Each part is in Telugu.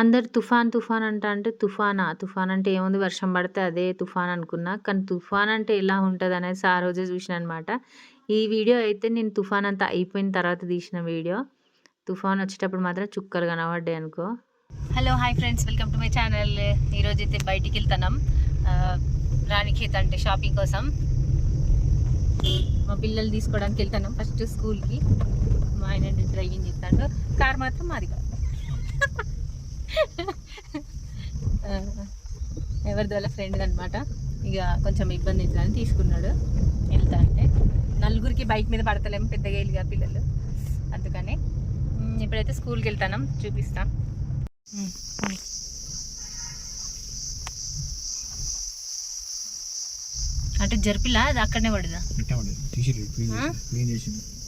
అందరు తుఫాన్ తుఫాన్ అంట అంటే తుఫానా. తుఫాన్ అంటే ఏముంది? వర్షం పడితే అదే తుఫాన్ అనుకున్నా. కానీ తుఫాన్ అంటే ఎలా ఉంటుంది అనేసి ఆ రోజే చూసిన అనమాట ఈ వీడియో అయితే నేను తుఫాన్ అంతా అయిపోయిన తర్వాత తీసిన వీడియో. తుఫాన్ వచ్చేటప్పుడు మాత్రం చుక్కలు కనబడ్డాయి అనుకో. Hello hi friends welcome to my channel ఈరోజు అయితే బయటికి వెళ్తున్నాం. రాణిఖేత్ అంటే షాపింగ్ కోసం. మా పిల్లలు తీసుకోవడానికి వెళ్తున్నాం ఫస్ట్ స్కూల్కి మా ఆయన డ్రైవింగ్ చేస్తాడు. కార్ మాత్రం మాది కాదు. ఎవరిది వాళ్ళ ఫ్రెండ్ అనమాట ఇక కొంచెం ఇబ్బంది అవుతుందని తీసుకున్నాడు. వెళ్తా అంటే. నలుగురికి బైక్ మీద పడతలేము పెద్దగా వెళ్ళిగా పిల్లలు. అందుకని ఇప్పుడైతే స్కూల్కి వెళ్తాను చూపిస్తా. అంటే జరిపిలా? అది అక్కడనే పడదా?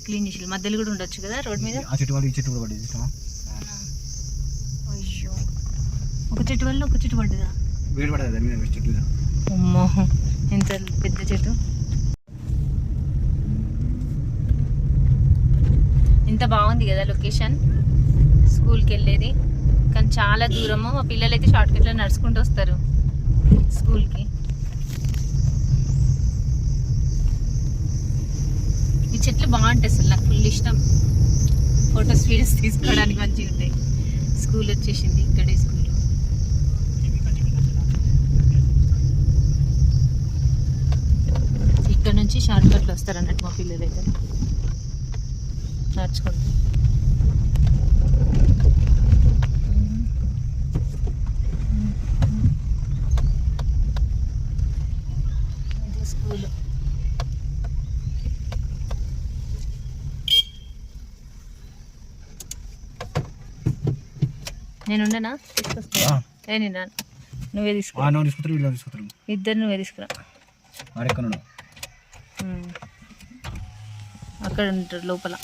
క్లీన్? చేసి మధ్యలో కూడా ఉండొచ్చు కదా రోడ్ మీద? ఆ చెట్టు వాళ్ళు ఈ చెట్టు కూడా పడేది ఇష్టమా అయ్యో ఒక చెట్టు వల్ల ఒక చెట్టు పడ్డదా? వేడి పడదు మీద చెట్టు అమ్మో ఎంత పెద్ద చెట్టు. ఇంత బాగుంది కదా లొకేషన్. స్కూల్కి వెళ్ళేది. కానీ చాలా దూరము. మా పిల్లలు అయితే షార్ట్ కట్లో నడుచుకుంటూ వస్తారు స్కూల్కి. ఈ చెట్లు బాగుంటాయి అసలు. నాకు ఫుల్ ఇష్టం. ఫొటోస్ వీడియోస్ తీసుకోవడానికి మంచిగా ఉంటాయి. స్కూల్ వచ్చేసింది ఇక్కడే స్కూల్ ఇక్కడ నుంచి షార్ట్ కట్లో వస్తారు అన్నట్టు మా పిల్లలు అయితే నడుచుకుంటూ ఇది స్కూల్. నేను ఉండనా? తీసుకొస్తా. నువ్వే తీసుకురా. ఇద్దరు నువ్వే తీసుకురా. అక్కడ ఉంటారు లోపల.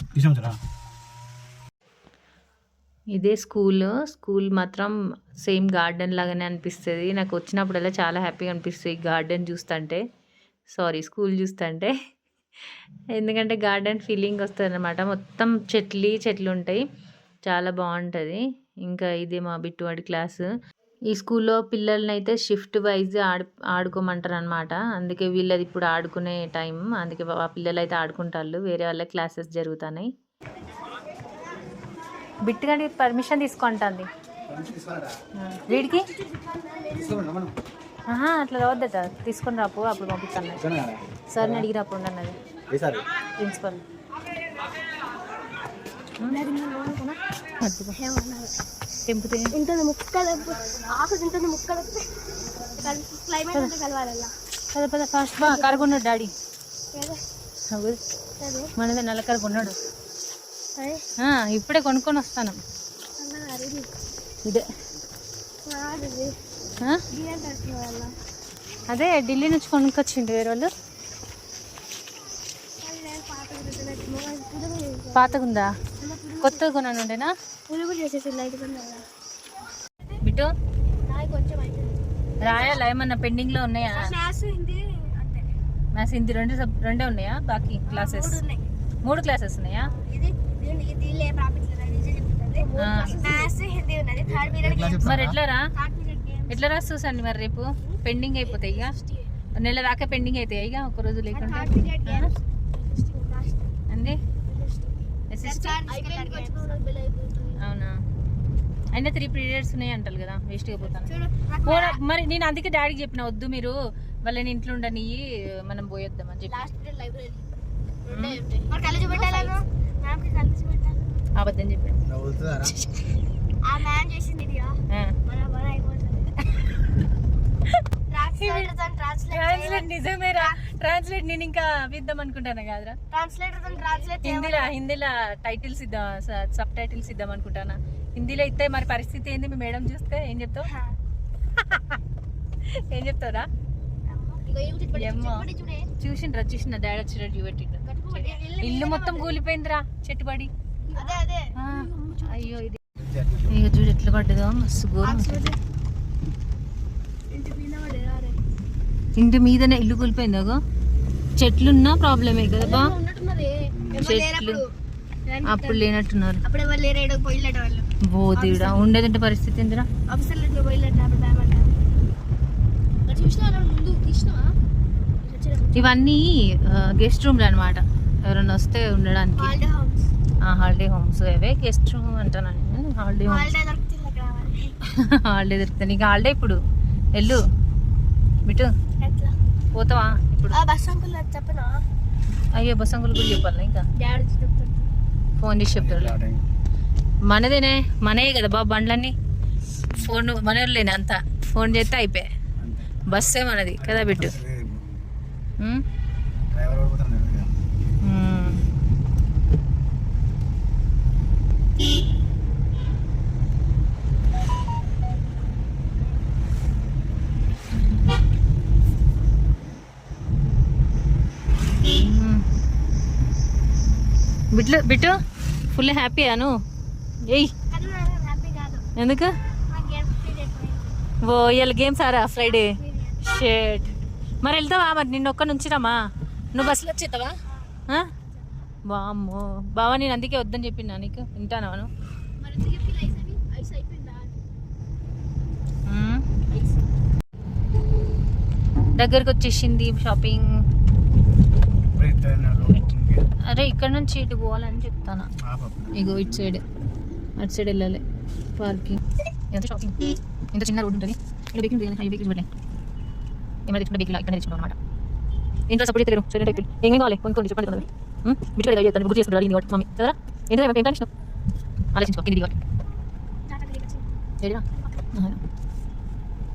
ఇదే స్కూల్. స్కూల్ మాత్రం సేమ్ గార్డెన్ లాగానే అనిపిస్తుంది. నాకు వచ్చినప్పుడల్లా చాలా హ్యాపీగా అనిపిస్తుంది గార్డెన్ చూస్తుంటే. సారీ స్కూల్ చూస్తుంటే. ఎందుకంటే గార్డెన్ ఫీలింగ్ వస్తుంది అనమాట మొత్తం చెట్లు చెట్లు ఉంటాయి చాలా బాగుంటుంది. ఇంకా ఇదే మా బిట్టువాడి క్లాస్. ఈ స్కూల్లో పిల్లల్ని అయితే షిఫ్ట్ వైజ్ ఆడు ఆడుకోమంటారు అనమాట అందుకే వీళ్ళది ఇప్పుడు ఆడుకునే టైం అందుకే ఆ పిల్లలు అయితే ఆడుకుంటారు వేరే వాళ్ళ క్లాసెస్ జరుగుతున్నాయి. బిట్టుగాడి పర్మిషన్ తీసుకుంటుంది. వీడికి? అట్లా రావద్దట తీసుకొని రాపు అప్పుడు పంపిస్తాను. సార్ని అడిగినప్పుడు అన్నది ప్రిన్సిపల్ తెంపుతే ఇంత ముక్కలు ఆకు ఇంత ముక్కలు క్లైమేట్ అంతా కలవాలಲ್ಲ పద పద ఫాస్ట్ బా కరుగున్నాడు డాడీ. మనదే నల్ల కరుగున్నాడు ఇప్పుడే కొనుక్కొని వస్తాను. ఇదే. అదే ఢిల్లీ నుంచి కొనుక్కొచ్చిండు వేరే వాళ్ళు. పాతగుందా? కొత్తగా కొన్నాను ఉండేనా బిట్టు? రాయాలా ఏమన్నా పెండింగ్లో ఉన్నాయా? క్లాస్ హిందీ అంతే. మ్యాథ్స్ హిందీ రెండు రెండే ఉన్నాయా? బాకీ క్లాసెస్. మూడు ఉన్నాయి. మూడు క్లాసెస్ ఉన్నాయా? లే మరి ఎట్లా రా? థర్డ్ పీరియడ్ గేమ్స్ ఎట్లా రా చూసండి మరి రేపు? పెండింగ్ అయిపోతాయి ఇక. నెల దాకా పెండింగ్ అవుతాయి ఇక? ఒక రోజు లేకుండా అండి అవునా? అయినా త్రీ పీరియడ్స్ ఉన్నాయి అంటారు కదా వేస్ట్గా పోతాను. చూడు పోరా మరి నేను అందుకే డాడీకి చెప్పిన వద్దు మీరు వాళ్ళని ఇంట్లో ఉండని మనం పోయొద్దాం అని చెప్పి. అబద్ధం చెప్పాను. ఆ మ్యామ్ చేసింది ట్రాన్స్లేట్ నిజమేరా. ట్రాన్స్లేట్ నేను ఇంకా విద్దాం అనుకుంటాను కాదురా? ట్రాన్స్లేటర్ ట్రాన్స్లేట్ హిందీలో హిందీలో టైటిల్స్ ఇద్దాం సబ్ టైటిల్స్ ఇద్దాం అనుకుంటానా. హిందీలో ఇస్తే మరి పరిస్థితి ఏంది? మీ మేడం చూస్తే ఏం చెప్తావు? ఏం చూడే. చూసిండ్రా చూసిన డాడీ వచ్చినట్టు కట్టుకోండి ఇల్లు మొత్తం కూలిపోయిందిరా చెట్టుబడి అదే అదే. ఆ, అయ్యో ఇది. ఇక చూడు ఎట్లా పడ్డదో మస్తు ఘోరం ఉంటుంది. ఇంటి మీద పడేదా అరే ఇంటి మీదనే ఇల్లు కూలిపోయిందాగో చెట్లున్నా ప్రాబ్లమే కదా బా. చెట్లు. అప్పుడు లేనట్టున్నారు. బోధిడా ఉండేదంటే పరిస్థితి వచ్చేటప్పుడు ఇవన్నీ గెస్ట్ రూమ్లు అనమాట ఎవరైనా వస్తే ఉండడానికి. హాలిడే హోమ్స్ అవే గెస్ట్ రూమ్ అంటాను నేను? హాలిడే హోమ్స్ హాలిడే దొరుకుతుంది. నీకు హాలిడే ఇప్పుడు వెళ్ళు. బిటు పోతావా? ఇప్పుడు? చెప్పనా? అయ్యో బస్ అంకుల్ కూడా చెప్పాలి ఇంకా? ఫోన్ చేసి చెప్తాడు. టైం మనదేనే మనయే కదా బాబు బండ్లన్నీ. ఫోన్ మనలేని అంతా. ఫోన్ చేస్తే అయిపోయాయి. బస్సే మనది. కదా బిట్టు ఉమ్? డ్రైవర్ కూడా పోతారు ఇక. ఉమ్. ఉమ్. బిట్లు బిట్టు. ఫుల్ హ్యాపీ అను. ఏయ్. ఎందుకు? ఓ ఇవాళ గేమ్స్ ఆరా ఫ్రైడే? షేట్. మరి వెళ్తావా మరి? నిన్న ఒక్క నుంచిరామా నువ్వు బస్సులో వచ్చేస్తావా బామ్మో బావా నేను అందుకే వద్దని చెప్పినా నీకు. వింటానా నువ్వు? దగ్గరకు వచ్చేసింది షాపింగ్ ఇప్పుడు ఇద్దరు ఉన్నారు లోపల. ఇంకే. అరే ఇక్కడ నుంచి ఇటు పోవాలని చెప్తాను. ఇగో ఇటు సైడ్. అటు సైడ్ వెళ్ళాలి. పార్కింగ్. ఎంత షాపింగ్ ఇంత చిన్న రోడ్ ఉంటుంది? ఇక్కడ బైక్ ఉంటుంది హై బైక్ పెట్టలే ఏమైనా తెచ్చుకుంటే బైక్ ఇక్కడ తెచ్చుకున్నాం అనమాట ఇంట్లో సపోర్ట్ చేయలేరు సరే బైక్ ఏమేమి కావాలి? కొనుక్కోండి చెప్పండి కదా బిడ్డ ఐడియా చెప్తాను గుర్తు చేసుకుంటారు అడిగింది మమ్మీ. కదా ఏంటో ఏం టెన్షన్ ఆలోచించుకో కింది కాబట్టి.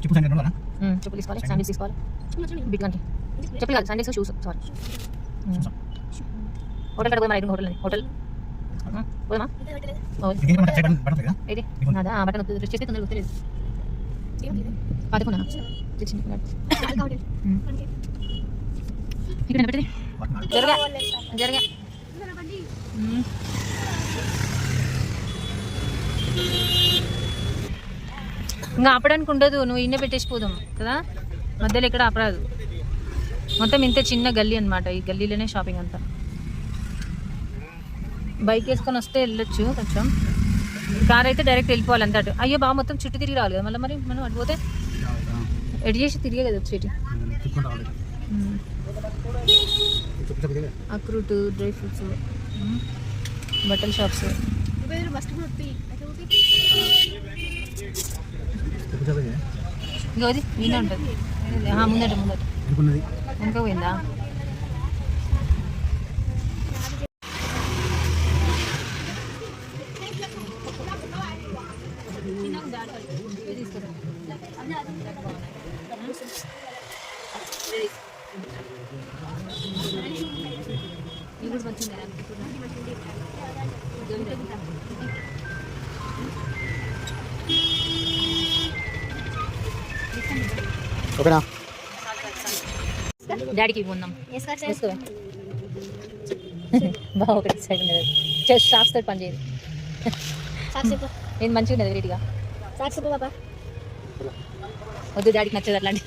చెప్పు సండే చెప్పులు తీసుకోవాలి. శాండిల్స్ తీసుకోవాలి. చెప్పులు కాదు శాండిల్స్ షూస్ సారీ హోటల్ కాడ పోయి మరి హోటల్ హోటల్ అదా ఆ బటన్ చేస్తే తొందరగా వస్తలేదు ఏం లేదు పాదుకున్నా తెచ్చింది అది కావాలి ఉమ్. మనకి ఇక్కడ పెట్టేది బట్టలు జరగా వాళ్ళు వెళ్తారు. జరగా ఇందులో బండి ఇంకా ఆపడానికి ఉండదు నువ్వు ఇన్నే పెట్టేసి పోదాం కదా మధ్యలో ఎక్కడ ఆపరాదు మొత్తం ఇంత చిన్న గల్లీ అన్నమాట ఈ గల్లీలోనే షాపింగ్ అంతా బైక్ వేసుకొని వస్తే వెళ్ళొచ్చు కొంచెం. కార్ అయితే డైరెక్ట్ వెళ్ళిపోవాలి అంతా అయ్యో బాగా మొత్తం చుట్టూ తిరిగి రావాలి కదా మళ్ళీ మరి మనం అటు పోతే ఎడ్ చేసి తిరిగే కదా వచ్చేటి. అక్రూట్ డ్రై ఫ్రూట్స్ బట్టల షాప్స్. ఇంకా వీనే ఉంటుంది ముందట ముందట. ఇంకా పోయిందా? ఓకేనా? డాడీకి వేసుకోవే బాగా ఒకటి సైడ్ తోటి పని చేయదు నేను మంచిగా ఉన్నది పాపా వద్దు డాడీకి నచ్చదు అట్లాంటి.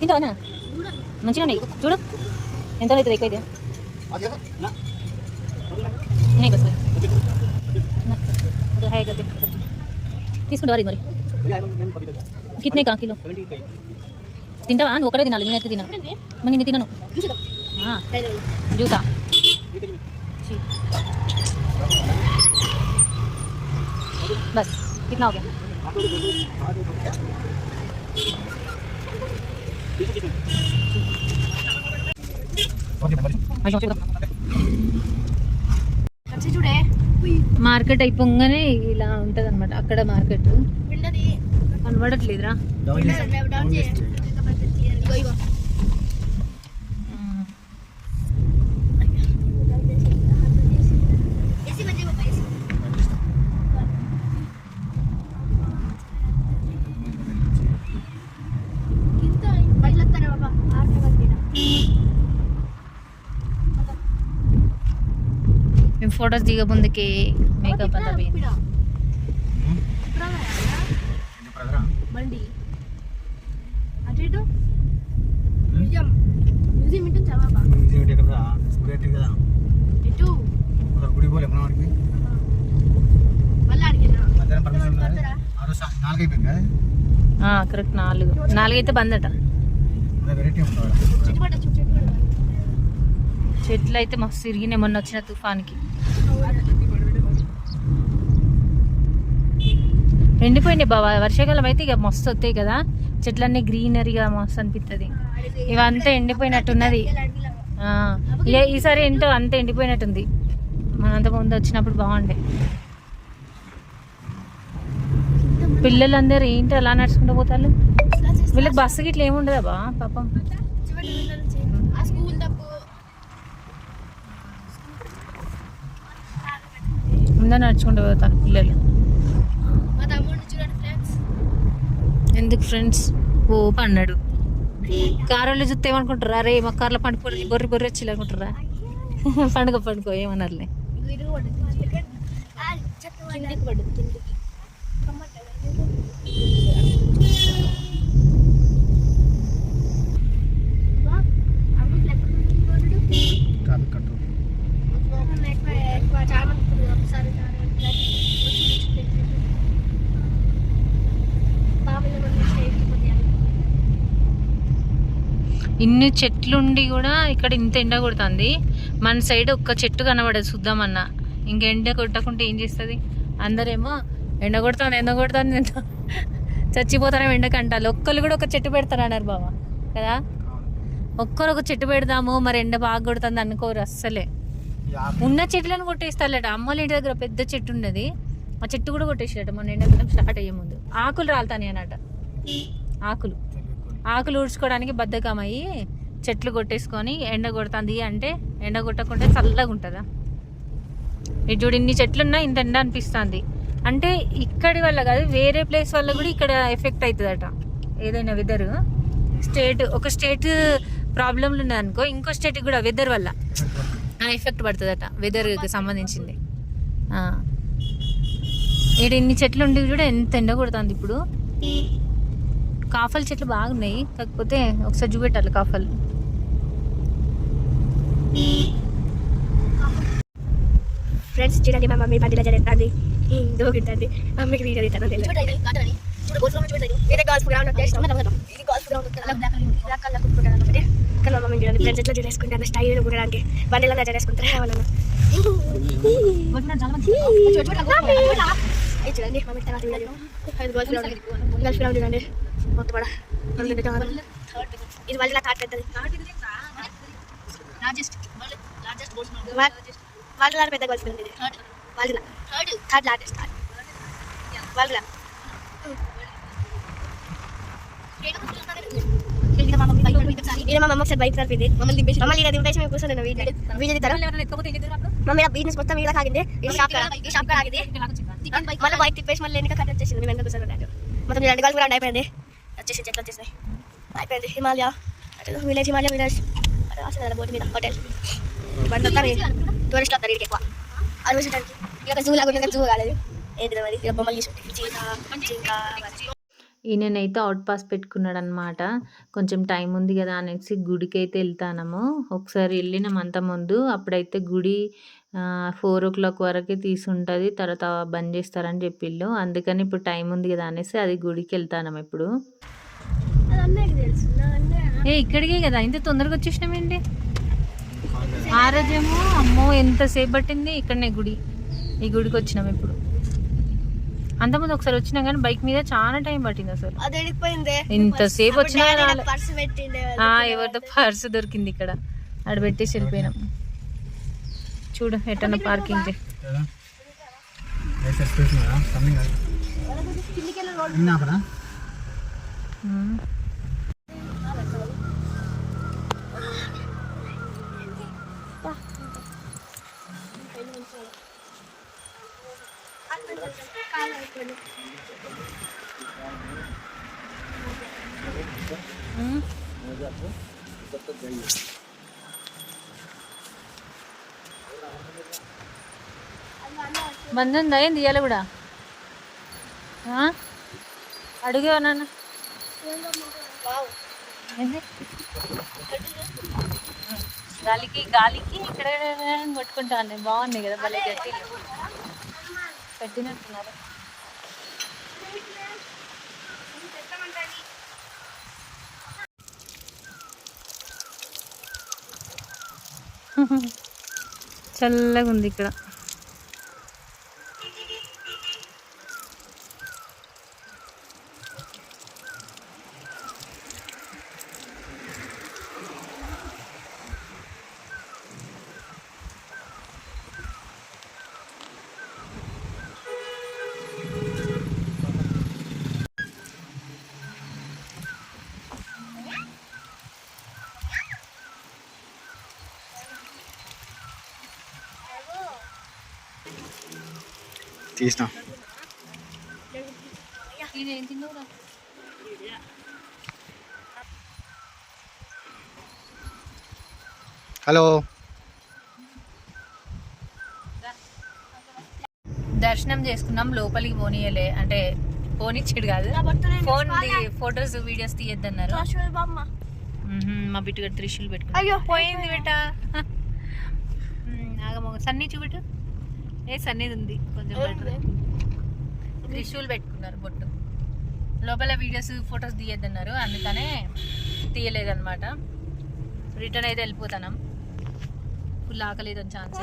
తింటావా మంచిగా ఉన్నాయి. చూడు. ఎంత అవుతుంది ఎక్కువ అయితే नहीं बस तो है करते తీసుకుంటా మరి కితనే కా కిలో తింటావా నువ్వు ఒకటే తినాలి నేనైతే తిన్నాను మరి నేను తినను ఆ, జూతా ఛీ. बस कितना हो गया ఓకే మరి మార్కెట్ అయిపోగానే ఇలా ఉంటుంది అనమాట అక్కడ మార్కెట్. విండది కనబడట్లేదురా డౌన్ చేసి డౌన్ చేయండి ఇగో ఇగో ఏసీ మంచిగా పాపా ఏసీ కింద బయలు వస్తారా బాబా ఆరు వరకు మేము ఫొటోస్ దిగ ముందుకి మేకప్ అంతా పోయింది. బండి ఇటు మ్యూజియం మ్యూజియం ఇటు చవాబా ఇది ఒకటి ఎక్కడ గుడి అయితే కదా ఇటు ఒక గుడి పోలే మనం వాడికి మళ్ళీ అడిగినా మధ్యాహ్నం పర్మిషన్ ఉన్నది ఆ రోజు సా- నాలుగు. అయిపోయింది కదా కరెక్ట్ నాలుగు నాలుగైతే బంద్ అట అదే వెరైటీ ఉంటుంది చెట్టు పడ్డ చెట్టు పడ్డ చెట్లు అయితే మస్తు తిరిగినాయి మొన్న వచ్చిన తుఫాన్కి. ఎండిపోయినాయి బాబా వర్షాకాలం అయితే ఇక మస్తు వస్తాయి కదా. చెట్లన్నీ గ్రీనరీగా మస్తు అనిపిస్తుంది ఇవంతా ఎండిపోయినట్టున్నది. ఈసారి ఏంటో అంత ఎండిపోయినట్టుంది. మనంత ముందు వచ్చినప్పుడు బాగుండే. పిల్లలందరూ ఏంటి అలా నడుచుకుంటూ పోతారు? వీళ్ళకి బస్సు గిట్ల ఏముండదా బా పాపం ఆ స్కూల్ తప్పు ముందే నడుచుకుంటూ పోతారు పిల్లలు. మా తమ్ముడిని చూడండి ఫ్రెండ్స్. ఎందుకు ఫ్రెండ్స్? ఓ పన్నాడు కారులో చూస్తే ఏమనుకుంటారా? అరే మా కార్లో పండుకో బొర్రి బొర్రి వచ్చి అనుకుంటారా పండుగ పండుకో ఏమన్నారులే కిందికి పడ్డది కిందికి ట్రాఫిక్ కంట్రోల్ చాలా మంది ఒకసారి ఇన్ని చెట్లుండి కూడా ఇక్కడ ఇంత ఎండ కొడుతుంది. మన సైడ్ ఒక్క చెట్టు కనబడదు చూద్దామన్నా. ఇంక ఎండ కొట్టకుంటే ఏం చేస్తుంది? అందరేమో ఎండ కొడుతుంది ఎండ కొడుతుంది ఎండ చచ్చిపోతారా ఎండకంటారు ఒక్కరు కూడా ఒక చెట్టు పెడతారు అన్నారు బాబా కదా? ఒక్కరు ఒక చెట్టు పెడదాము మరి ఎండ బాగా కొడుతుంది అనుకోరు అస్సలే. ఉన్న చెట్లను కొట్టేస్తారట. అమ్మోళ్ళ ఇంటి దగ్గర పెద్ద చెట్టు ఉన్నది. ఆ చెట్టు కూడా కొట్టేసారట మొన్న ఎండాకాలం స్టార్ట్ అయ్యే ముందు. ఆకులు రాలుతాయి అన్నట. ఆకులు. ఆకులు ఊడ్చుకోవడానికి బద్ధకం అయ్యి చెట్లు కొట్టేసుకొని ఎండ కొడుతుంది అంటే ఎండ కొట్టకుంటే చల్లగా ఉంటుందా? ఇటు చూడు ఇన్ని చెట్లు ఉన్నా ఇంత ఎండ అనిపిస్తుంది. అంటే ఇక్కడి వల్ల కాదు వేరే ప్లేస్ వల్ల కూడా ఇక్కడ ఎఫెక్ట్ అవుతుందట. ఏదైనా వెదర్ స్టేట్ ఒక స్టేట్ ప్రాబ్లంలు ఉన్నదనుకో ఇంకో స్టేట్ కూడా వెదర్ వల్ల ఎఫెక్ట్ పడుతుందట వెదర్కి సంబంధించింది. ఆ. ఇన్ని చెట్లు ఉండి కూడా ఎంత ఎండ కొడుతుంది ఇప్పుడు? కాఫల్ చెట్లు బాగున్నాయి. కాకపోతే ఒకసారి చూపెట్టాలి కాఫల్. ఫ్రెండ్స్ చూడండి మా మమ్మీ బండిలో జరుగుతుంది. దూకుంటుంది మమ్మీకి వీడియో తీస్తాను కానీ మమ్మీ చూడండి ఫ్రెండ్స్ ఎట్లా స్టైల్ కుట్టడానికి బండిలో ఇది చూడండి మమ్మీ తర్వాత గ్రౌండ్ చూడండి. మొత్తం కూడా ఇది వాళ్ళ థాట్ పెద్దది. వాళ్ళ పెద్ద గోల్ఫ్ ఇది. వాళ్ళ థర్డ్ లార్జెస్ట్ వాళ్ళ ఇది మా మమ్మీ ఒకసారి బైక్ నడిపింది మమ్మల్ని మమ్మల్ని దింపేసి మేము కూర్చొని వీడియో వీడియో తీస్తారు మమ్మీ బిజినెస్ మొత్తం ఇలా ఆగింది. ఈ షాప్ ఈ షాప్ ఆగింది. మళ్ళీ బైక్ తిప్పేసి మళ్ళీ వెనక కట్ వచ్చేసింది మేము వెనక కూర్చొని మొత్తం రెండు గోల్ఫ్ గ్రౌండ్ అయిపోయింది. వచ్చేసి చెట్లు వచ్చేసినాయి అయిపోయింది హిమాలయ అటు విలేజ్ హిమాలయ విలేజ్ అటు అసలు బోర్డు మీద హోటల్ బండి వస్తారు టూరిస్టులు వస్తారు ఇక్కడికి ఎక్కువ అది చూసడానికి ఇక జూ లాగా జూ కాలేదు ఏంటి మరి ఇక బొమ్మలు చూసి ఈయననైతే అవుట్ పాస్ పెట్టుకున్నాడు అనమాట కొంచెం టైం ఉంది కదా అనేసి గుడికి అయితే వెళ్తానము. ఒకసారి వెళ్ళినాం అంత ముందు. అప్పుడైతే గుడి ఫోర్ ఓ క్లాక్ వరకే తీసుంటుంది తర్వాత బంద్ చేస్తారని చెప్పిళ్ళు. అందుకని ఇప్పుడు టైం ఉంది కదా అనేసి అది గుడికి వెళ్తానం ఇప్పుడు. ఏ ఇక్కడికే కదా ఇంత తొందరగా వచ్చేసినామేంటి ఆ రోజేమో అమ్మో ఎంతసేపు పట్టింది? ఇక్కడనే గుడి ఈ గుడికి వచ్చినాం ఇప్పుడు. అంతకుముందు ఒకసారి వచ్చినాం కానీ బైక్ మీద చాలా టైం పట్టింది అసలు. ఇంతసేపు వచ్చినా ఎవరిదో పర్సు దొరికింది ఇక్కడ. ఆడ పెట్టేసి వెళ్ళిపోయినాం. చూడు ఎట్లా పార్కింగ్ స్పేస్ కదా రన్నింగ్ బంద్ ఉందా ఏంది ఇవాళ కూడా? ఆ? నాన్న? గాలికి గాలికి ఇక్కడ కొట్టుకుంటాను బాగున్నాయి కదా భలే గట్టి పెట్టినట్టున్నారు. చల్లగా ఉంది ఇక్కడ. తీసిన. హలో. దర్శనం చేసుకున్నాం లోపలికి పోనీయలే. అంటే పోనిచ్చాడు కాదు. ఫోన్ ఫొటోస్ వీడియోస్ తీయద్దన్నారు. మా బిట్టుగా త్రిశూల్ పెట్టుకున్నా అయ్యో పోయింది ఆగమోగ. సన్నీ చూపెట్టు. ఏ సన్నీది ఉంది. కొంచెం better. త్రిశూల్ పెట్టుకున్నారు బొట్టు. లోపల వీడియోస్ ఫొటోస్ తీయద్దన్నారు. అందుకనే తీయలేదన్నమాట. రిటర్న్ అయితే వెళ్ళిపోతాం ఫుల్ ఆకలేదు ఛాన్స్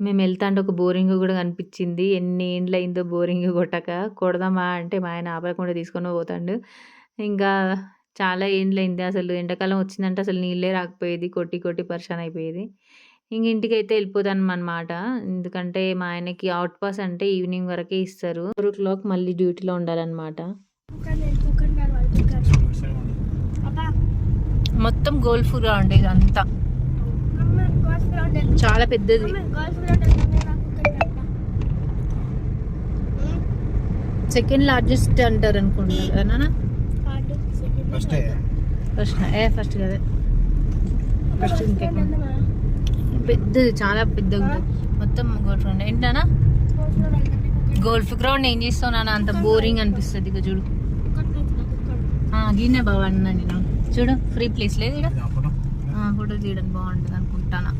మేము వెళ్తా అంటే ఒక బోరింగ్ కూడా కనిపించింది. ఎన్ని ఏండ్లు అయిందో బోరింగ్ కొట్టక. కొడదామా అంటే మా ఆయన ఆపకుండా తీసుకొని పోతాడు. ఇంకా చాలా ఏండ్లు అయింది అసలు. ఎండాకాలం వచ్చిందంటే అసలు నీళ్ళే రాకపోయేది. కొట్టి కొట్టి పరిశాన్ అయిపోయేది ఇంక ఇంటికి అయితే వెళ్ళిపోతాను అనమాట ఎందుకంటే మా ఆయనకి అవుట్ పాస్ అంటే ఈవినింగ్ వరకే ఇస్తారు. ఫోర్ ఓ క్లాక్ మళ్ళీ డ్యూటీలో ఉండాలన్నమాట. మొత్తం గోల్ఫ్ గ్రౌండ్ ఇదంతా. చాలా పెద్దది. సెకండ్ లార్జెస్ట్ అంటారు అనుకుంటున్నారు ఫస్ట్ ఫస్ట్ ఏ? ఫస్ట్ కదా. ఫస్ట్ ఇంకెక్కడ పెద్దది చాలా పెద్దగా ఉంటుంది. మొత్తం గోల్ఫ్ గ్రౌండ్ ఏంటన్నా? గోల్ఫ్ గ్రౌండ్ ఏం చేస్తావు అంత బోరింగ్ అనిపిస్తుంది ఇక చూడు. ఆ, దీన్నే బాగా అన్నా నేను. చూడు ఫ్రీ ప్లేస్ లేదు ఇక్కడ. ఫోటో. తీయడం బాగుంటుంది అనుకుంటానా.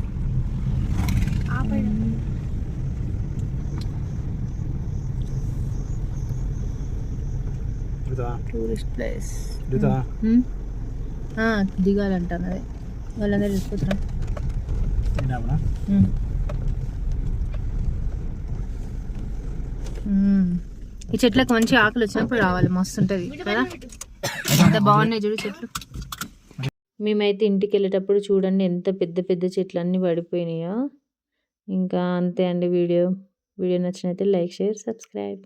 టూరిస్ట్ ప్లేస్ దిగాలంటాను అదే. వాళ్ళందరూ తీసుకుంటాం ఈ చెట్లకు మంచి ఆకులు వచ్చినప్పుడు రావాలి మస్తు ఉంటుంది కదా? ఎంత బాగున్నాయి చూడు చెట్లు. మేమైతే ఇంటికి వెళ్ళేటప్పుడు చూడండి ఎంత పెద్ద పెద్ద చెట్లు అన్నీ పడిపోయినాయో. ఇంకా అంతే అండి వీడియో. వీడియో నచ్చినైతే లైక్ షేర్ సబ్స్క్రైబ్.